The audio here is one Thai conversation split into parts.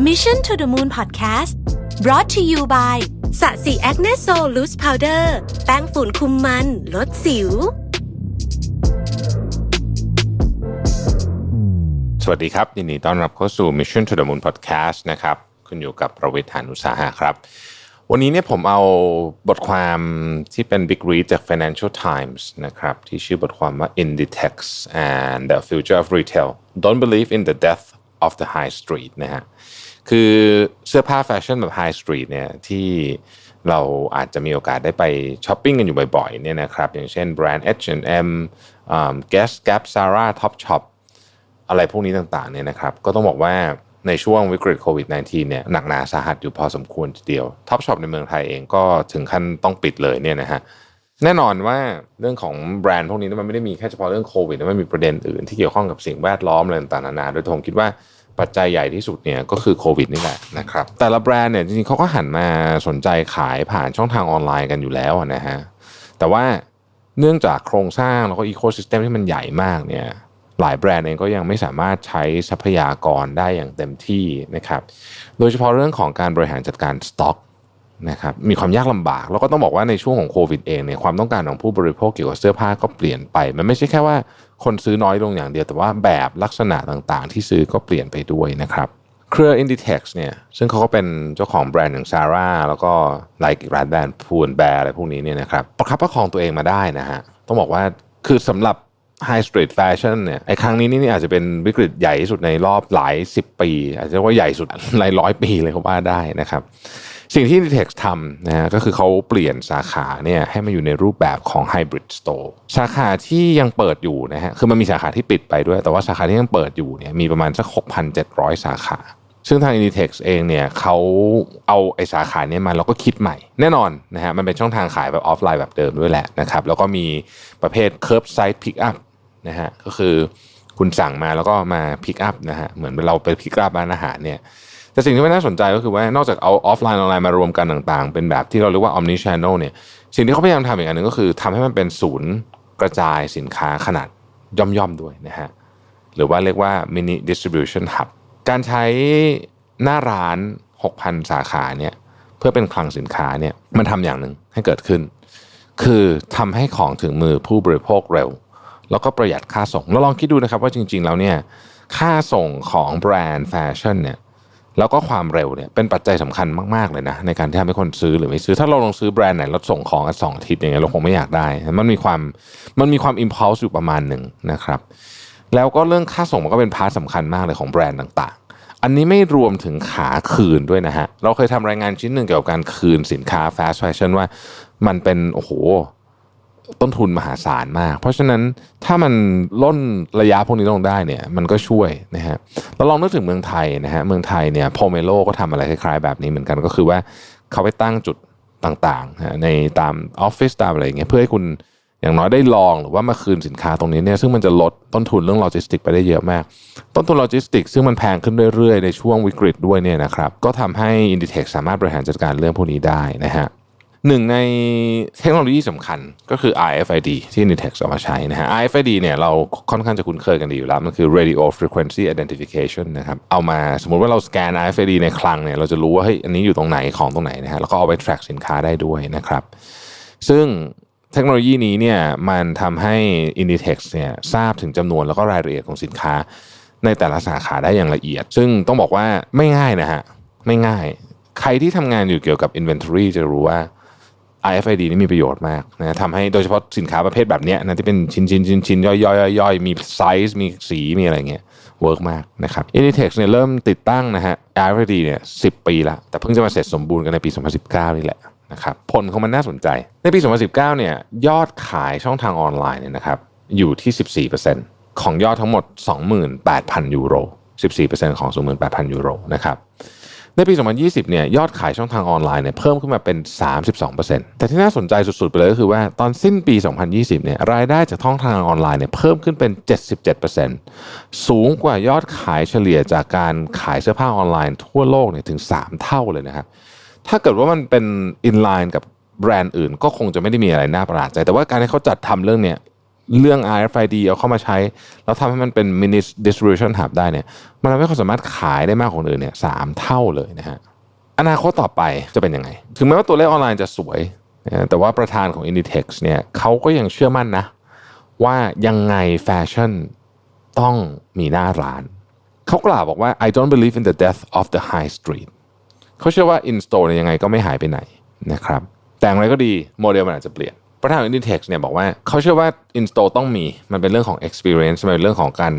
Mission to the Moon Podcast brought to you by สะสีแอคเนสโซลูสพาวเดอร์แป้งฝุ่นคุมมัน ลดสิว สวัสดีครับยินดีต้อนรับเข้าสู่ Mission to the Moon Podcast นะครับคุณอยู่กับประวิทยานุสาหะครับ วันนี้เนี่ยผมเอาบทความที่เป็น Big Read จาก Financial Times นะครับ ที่ชื่อบทความว่า Inditex and the Future of Retail Don't Believe in the Death of the High Street นะฮะ คือเสื้อผ้าแฟชั่นแบบ High Street เนี่ยที่เราอาจจะมีโอกาสได้ไปช้อปปิ้งกันอยู่บ่อยๆเนี่ยนะครับอย่างเช่นแบรนด์ H&M อ่า Guess Gap Zara Topshop อะไรพวกนี้ต่างๆเนี่ยนะครับก็ต้องบอกว่าในช่วงวิกฤตโควิด -19 เนี่ยหนักหนาสาหัสอยู่พอสมควรทีเดียวท็อปช็อปในเมืองไทยเองก็ถึงขั้นต้องปิดเลยเนี่ยนะฮะแน่นอนว่าเรื่องของแบรนด์พวกนี้มันไม่ได้มีแค่เฉพาะเรื่องโควิดมันมีประเด็นอื่นที่เกี่ยวข้องกับสิ่งแวดล้อมอะไรต่างๆนานาโดยผมคิดว่า ปัจจัยใหญ่ที่สุดเนี่ยก็คือโควิดนี่แหละนะครับแต่ละแบรนด์เนี่ยจริงๆเขาก็หันมาสนใจขายผ่านช่องทางออนไลน์กันอยู่แล้วนะฮะแต่ว่าเนื่องจากโครงสร้างแล้วก็อีโคซิสเต็มที่มันใหญ่มากเนี่ยหลายแบรนด์เองก็ยังไม่สามารถใช้ทรัพยากรได้อย่างเต็มที่นะครับโดยเฉพาะเรื่องของการบริหารจัดการสต็อก นะครับมีความยากลำบาก แล้วก็ต้องบอกว่าในช่วงของโควิดเองเนี่ยความต้องการของผู้บริโภคเกี่ยวกับเสื้อผ้าก็เปลี่ยนไป มันไม่ใช่แค่ว่าคนซื้อน้อยลงอย่างเดียว แต่ว่าแบบลักษณะต่างๆ ที่ซื้อก็เปลี่ยนไปด้วยนะครับเครือ Inditex เนี่ยซึ่งเขาก็เป็นเจ้าของแบรนด์อย่าง Zara แล้วก็หลายร้านแบรนด์พูนแบร์อะไรพวกนี้เนี่ยนะครับประคับประคองตัวเองมาได้นะฮะต้องบอกว่าคือสำหรับ High Street Fashion เนี่ยไอ้ครั้งนี้นี่อาจจะเป็นวิกฤตใหญ่ที่สุดในรอบหลายสิบปี อาจจะว่าใหญ่สุดหลายร้อยปีเลยก็ว่าได้นะครับ สิ่งที่ Inditex ทำนะฮะก็คือเขาเปลี่ยนสาขาเนี่ยให้มาอยู่ในรูปแบบของ Hybrid Store สาขาที่ยังเปิดอยู่นะฮะคือมันมีสาขาที่ปิดไปด้วย แต่ว่าสาขาที่ยังเปิดอยู่เนี่ยมีประมาณสัก 6,700 สาขา ซึ่งทาง Inditex เองเนี่ยเขาเอาไอ้สาขาเนี้มาแล้วก็คิดใหม่ แน่นอนนะฮะมันเป็นช่องทางขายแบบออฟไลน์แบบเดิมด้วยแหละนะครับแล้วก็มีประเภท Curbside Pickup นะฮะก็คือคุณสั่งมาแล้วก็มาพิกอัพนะฮะเหมือนเราไปพิกอัพร้านอาหารเนี่ย แต่สิ่งที่ไม่น่าสนใจก็คือว่านอกจากเอาออฟไลน์ออนไลน์มารวมกันต่างๆ เป็นแบบที่เราเรียกว่า omni channel เนี่ยสิ่งที่เขาพยายามทำอีกอันหนึ่งก็คือทำให้มันเป็นศูนย์กระจายสินค้าขนาดย่อมๆด้วยนะฮะหรือว่าเรียกว่า mini distribution hub การใช้หน้าร้าน 6,000 สาขาเนี่ยเพื่อเป็นคลังสินค้าเนี่ยมันทำอย่างหนึ่งให้เกิดขึ้น คือทำให้ของถึงมือผู้บริโภคเร็ว แล้วก็ประหยัดค่าส่งเราลองคิดดูนะครับว่าจริง ๆ แล้วเนี่ยค่าส่งของแบรนด์แฟชั่นเนี่ย แล้วก็ความเร็วเนี่ยเป็นปัจจัยสำคัญมาก ๆ เลยนะ ในการที่ทำให้คนซื้อหรือไม่ซื้อ ถ้าเราลองซื้อแบรนด์ไหนแล้วส่งของกันสองอาทิตย์อย่างเงี้ยเราคงไม่อยากได้ มันมีความมันมีความอิมพัลส์อยู่ประมาณหนึ่งนะครับ แล้วก็เรื่องค่าส่งมันก็เป็นพาร์ทสำคัญมากเลยของแบรนด์ต่าง ๆ อันนี้ไม่รวมถึงขาคืนด้วยนะฮะเราเคยทำรายงานชิ้นหนึ่งเกี่ยวกับการคืนสินค้าแฟชั่นว่ามันเป็นโอ้โห ต้นทุนมหาศาลมาก เพราะฉะนั้นถ้ามันล่นระยะพวกนี้ลงได้เนี่ยมันก็ช่วยนะฮะเราลองนึกถึงเมืองไทยนะฮะเมืองไทยเนี่ยโพเมโลก็ทำอะไรคล้ายๆแบบนี้เหมือนกันก็คือว่าเขาไปตั้งจุดต่างๆ ในตามออฟฟิศตามอะไรอย่างเงี้ยเพื่อให้คุณอย่างน้อยได้ลองหรือว่ามาคืนสินค้าตรงนี้เนี่ยซึ่งมันจะลดต้นทุนเรื่องโลจิสติกไปได้เยอะมาก ต้นทุนโลจิสติกซึ่งมันแพงขึ้นเรื่อยๆ ในช่วงวิกฤตด้วยเนี่ยนะครับก็ทำให้ Inditex สามารถบริหารจัดการเรื่องพวกนี้ได้นะฮะ หนึ่งในเทคโนโลยีสำคัญก็คือ RFID ที่ Nitex เอามาใช้นะฮะ RFID เนี่ยเราค่อนข้างจะคุ้นเคยกันดีอยู่แล้ว มันคือ Radio Frequency Identification นะครับ เอามาสมมุติว่าเราสแกน RFID ในคลังเนี่ยเราจะรู้ว่าเฮ้ยอันนี้อยู่ตรงไหนของตรงไหนนะฮะแล้วก็เอาไป track สินค้าได้ด้วยนะครับ ซึ่งเทคโนโลยีนี้เนี่ยมันทำให้ Inditex เนี่ยทราบถึงจำนวนแล้วก็รายละเอียดของสินค้าในแต่ละสาขาได้อย่างละเอียด ซึ่งต้องบอกว่าไม่ง่ายนะฮะไม่ง่าย ใครที่ทำงานอยู่เกี่ยวกับ Inventory จะรู้ว่า RFID นี่มีประโยชน์มากนะทำให้โดยเฉพาะสินค้าประเภทแบบนี้นะที่เป็นชิ้นชิ้นชิ้นชิ้นย่อยย่อยย่อยมีไซส์มีสีมีอะไรเงี้ยเวิร์กมากนะครับ Inditex เนี่ยเริ่มติดตั้งนะฮะ RFID เนี่ยสิปีละแต่เพิ่งจะมาเสร็จสมบูรณ์กันในปี 2019 นี่แหละนะครับผลของมันน่าสนใจ ในปี 2019 เนี่ยยอดขายช่องทางออนไลน์เนี่ยนะครับอยู่ที่ 14%ของยอดทั้งหมด 28,000 ยูโร 14%ของ 28,000 ยูโรนะครับ ในปี 2020 เนี่ยยอดขายช่องทางออนไลน์เนี่ยเพิ่มขึ้นมาเป็น 32%แต่ที่น่าสนใจสุดๆ ไปเลยก็คือว่าตอนสิ้นปี 2020 เนี่ยรายได้จากช่องทางออนไลน์เนี่ยเพิ่มขึ้นเป็น 77%สูงกว่ายอดขายเฉลี่ยจากการขายเสื้อผ้าออนไลน์ทั่วโลกเนี่ยถึง 3 เท่าเลยนะครับถ้าเกิดว่ามันเป็นอินไลน์กับแบรนด์อื่นก็คงจะไม่ได้มีอะไรน่าประหลาดใจ แต่ว่าการที่เขาจัดทำเรื่องเนี้ย เรื่อง RFID เอาเข้ามาใช้ แล้วทำให้มันเป็น mini distribution hub ได้เนี่ยมันทำให้เขาสามารถขายได้มากกว่าอื่นเนี่ยสามเท่าเลยนะฮะอนาคตต่อไปจะเป็นยังไง ถึงแม้ว่าตัวเลขออนไลน์จะสวย แต่ว่าประธานของ Inditex เนี่ยเขาก็ยังเชื่อมั่นนะ ว่ายังไงแฟชั่นต้องมีหน้าร้าน เขากล่าวบอกว่า I don't believe in the death of the high street เขาเชื่อว่า in store เนี่ยยังไงก็ไม่หายไปไหนนะครับ แต่อย่างไรก็ดีโมเดลมันอาจจะเปลี่ยน ประธานของ Inditex เนี่ยบอกว่าเขาเชื่อว่า in store ต้องมีมันเป็นเรื่องของ experience มันเป็นเรื่องของการ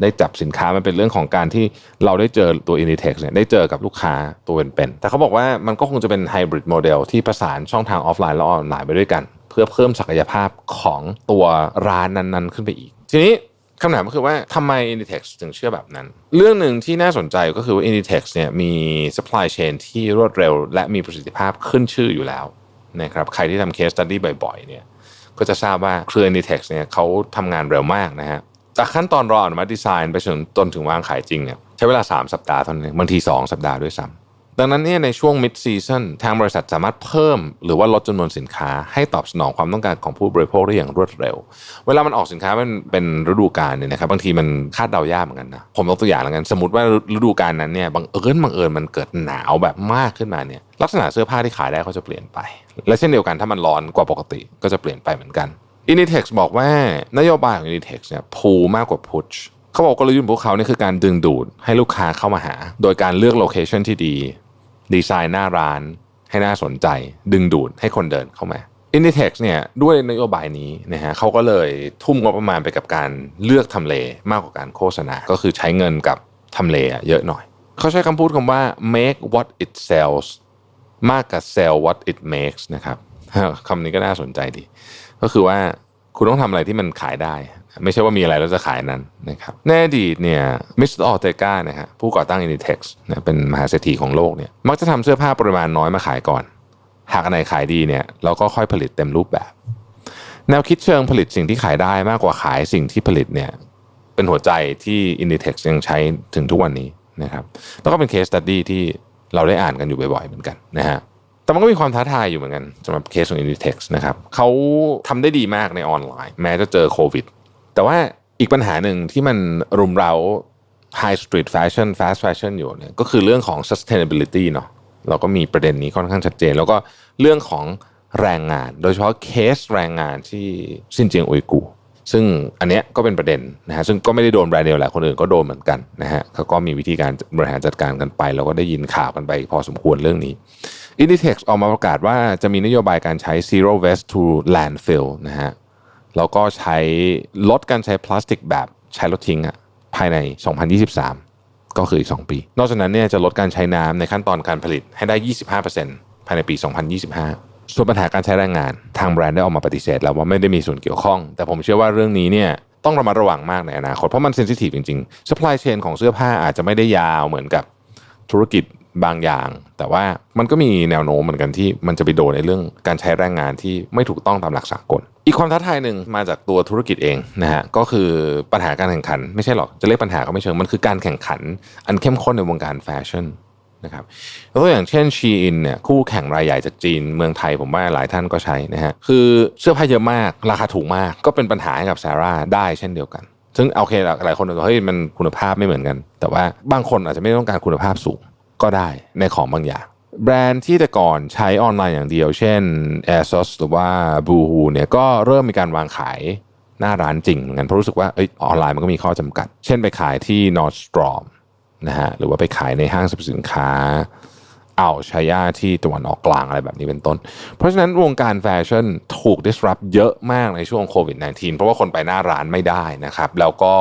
ได้จับสินค้ามันเป็นเรื่องของการที่เราได้เจอตัว Inditex เนี่ยได้เจอกับลูกค้าตัวเป็นๆแต่เขาบอกว่ามันก็คงจะเป็น hybrid model ที่ประสานช่องทางออฟไลน์และออนไลน์ไปด้วยกัน เพื่อเพิ่มศักยภาพของตัวร้านนั้นๆ ขึ้นไปอีก ทีนี้คำถามก็คือว่าทำไม Inditex ถึงเชื่อแบบนั้น เรื่องหนึ่งที่น่าสนใจก็คือว่า Inditex เนี่ยมี supply chain ที่รวดเร็ว และมีประสิทธิภาพขึ้นชื่ออยู่แล้ว นะครับใครที่ทำเคสตัดดี้บ่อยๆเนี่ยก็จะทราบว่าเครือ Inditex เนี่ยเขาทำงานเร็วมากนะฮะจากขั้นตอนรออนุมัติดีไซน์ไปจนจนถึงวางขายจริงเนี่ยใช้เวลา 3 สัปดาห์เท่านั้นบางที 2 สัปดาห์ด้วยซ้ำ ดังนั้นเนี่ยในช่วง mid season ทางบริษัทสามารถเพิ่ม หรือว่าลดจำนวนสินค้าให้ตอบสนองความต้องการของผู้บริโภคได้อย่างรวดเร็ว เวลามันออกสินค้าเป็นเป็นฤดูกาลเนี่ยนะครับบางทีมันคาดเดายากเหมือนกันนะผมยกตัวอย่างแล้วกันสมมติว่าฤดูกาลนั้นเนี่ยบังเอิญบังเอิญมันเกิดหนาวแบบมากขึ้นมาเนี่ยลักษณะเสื้อผ้าที่ขายได้ก็จะเปลี่ยนไป และเช่นเดียวกันถ้ามันร้อนกว่าปกติก็จะเปลี่ยนไปเหมือนกัน Initex บอกว่านโยบายของ Initex เนี่ยพูมากกว่า push เขาบอกกลยุทธ์ของพวกเขาเนี่ยคือการดึงดูดให้ลูกค้าเข้ามาหา โดยการเลือกโลเคชันที่ดี ดีไซน์หน้าร้านให้น่าสนใจ ดึงดูดให้คนเดินเข้ามา Inditex เนี่ยด้วยนโยบายนี้นะฮะเขาก็เลยทุ่มงบประมาณไปกับการเลือกทำเลมากกว่าการโฆษณา ก็คือใช้เงินกับทำเลอะเยอะหน่อย เขาใช้คำพูดคำว่า make what it sells มากกว่า sell what it makes นะครับคำนี้ก็น่าสนใจดี ก็คือว่า คุณต้องทำอะไรที่มันขายได้ ไม่ใช่ว่ามีอะไรแล้วจะขายนั้นนะครับในอดีตเนี่ยมิสเตอร์ออเตกานะฮะผู้ก่อตั้ง Inditex นะเป็นมหาเศรษฐีของโลกเนี่ยมักจะทำเสื้อผ้าปริมาณน้อยมาขายก่อน หากอันไหนขายดีเนี่ยเราก็ค่อยผลิตเต็มรูปแบบ แนวคิดเชิงผลิตสิ่งที่ขายได้มากกว่าขายสิ่งที่ผลิตเนี่ยเป็นหัวใจที่ Inditex ยังใช้ถึงทุกวันนี้นะครับแล้วก็เป็นเคสตัดดี้ที่เราได้อ่านกันอยู่บ่อยๆเหมือนกันนะฮะ แต่มันก็มีความท้าทายอยู่เหมือนกันสำหรับเคสของ Inditex นะครับเขาทำได้ดีมากในออนไลน์ แม้จะเจอโควิด แต่ว่าอีกปัญหาหนึ่งที่มันรุมเร้า High Street Fashion Fast Fashion อยู่เนี่ยก็คือเรื่องของ sustainability เนาะเราก็มีประเด็นนี้ค่อนข้างชัดเจน แล้วก็เรื่องของแรงงาน โดยเฉพาะเคสแรงงานที่ซินเจียงอุยกู ซึ่งอันเนี้ยก็เป็นประเด็นนะฮะซึ่งก็ไม่ได้โดนแบรนด์เดียวแหละคนอื่นก็โดนเหมือนกันนะฮะเขาก็มีวิธีการบริหารจัดการกันไป แล้วก็ได้ยินข่าวกันไปพอสมควรเรื่องนี้ Inditex ออกมาประกาศว่าจะมีนโยบายการใช้ zero waste to landfill นะฮะแล้วก็ใช้ลดการใช้พลาสติกแบบใช้ลดทิ้งอะภายใน 2023 ก็คืออีก 2 ปี นอกจากนั้นเนี่ยจะลดการใช้น้ำในขั้นตอนการผลิตให้ได้ 25%ภายในปี 2025 ส่วนปัญหาการใช้แรงงาน ทางแบรนด์ได้ออกมาปฏิเสธแล้วว่าไม่ได้มีส่วนเกี่ยวข้อง แต่ผมเชื่อว่าเรื่องนี้เนี่ยต้องระมัดระวังมากในอนาคตเพราะมันเซนซิทีฟจริงๆ supply chain ของเสื้อผ้าอาจจะไม่ได้ยาวเหมือนกับธุรกิจ บางอย่าง แต่ว่ามันก็มีแนวโน้มเหมือนกันที่มันจะไปโดนในเรื่องการใช้แรงงานที่ไม่ถูกต้องตามหลักสากล อีกความท้าทายหนึ่งมาจากตัวธุรกิจเองนะฮะก็คือปัญหาการแข่งขัน ไม่ใช่หรอกจะเรียกปัญหาก็ไม่เชิงมันคือการแข่งขัน อันเข้มข้นในวงการแฟชั่นนะครับตัวอย่างเช่นชีอินเนี่ยคู่แข่งรายใหญ่จากจีนเมืองไทยผมว่าหลายท่านก็ใช้นะฮะคือเสื้อผ้าเยอะมาก ราคาถูกมาก ก็เป็นปัญหาให้กับซาร่าได้เช่นเดียวกัน ซึ่งโอเคหลายคนบอกเฮ้ยมันคุณภาพไม่เหมือนกัน แต่ว่าบางคนอาจจะไม่ต้องการคุณภาพสูง ก็ได้ในของบางอย่าง แบรนด์ที่แต่ก่อนใช้ออนไลน์อย่างเดียว เช่น ASOS หรือว่า Boohoo เนี่ยก็เริ่มมีการวางขายหน้าร้านจริงเหมือนกันเพราะรู้สึกว่าอออนไลน์มันก็มีข้อจำกัด เช่นไปขายที่ Nordstrom นะฮะหรือว่าไปขายในห้างสรรพสินค้าอ่าวชายาที่ตะวันออกกลางอะไรแบบนี้เป็นต้น เพราะฉะนั้นวงการแฟชั่นถูก disrupt เยอะมากในช่วงโควิด -19 เพราะว่าคนไปหน้าร้านไม่ได้นะครับ แล้วก็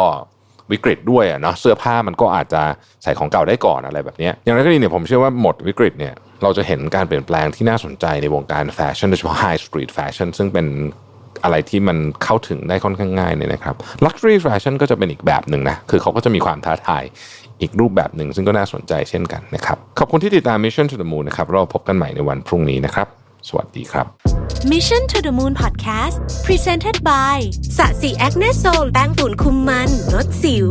วิกฤตด้วยอะเนาะเสื้อผ้ามันก็อาจจะใส่ของเก่าได้ก่อนอะไรแบบนี้อย่างไรก็ดีเนี่ยผมเชื่อว่าหมดวิกฤตเนี่ยเราจะเห็นการเปลี่ยนแปลงที่น่าสนใจในวงการแฟชั่นโดยเฉพาะไฮสตรีทแฟชั่นซึ่งเป็นอะไรที่มันเข้าถึงได้ค่อนข้างง่ายเนี่ยนะครับลักชัวรี่แฟชั่นก็จะเป็นอีกแบบหนึ่งนะ คือเขาก็จะมีความท้าทายอีกรูปแบบหนึ่ง ซึ่งก็น่าสนใจเช่นกันนะครับ ขอบคุณที่ติดตาม Mission to the Moon นะครับ เราพบกันใหม่ในวันพรุ่งนี้นะครับ สวัสดีครับ Mission to the Moon Podcast Presented by สะสีแอคเนโซลแป้งฝุ่นคุมมันลดสิว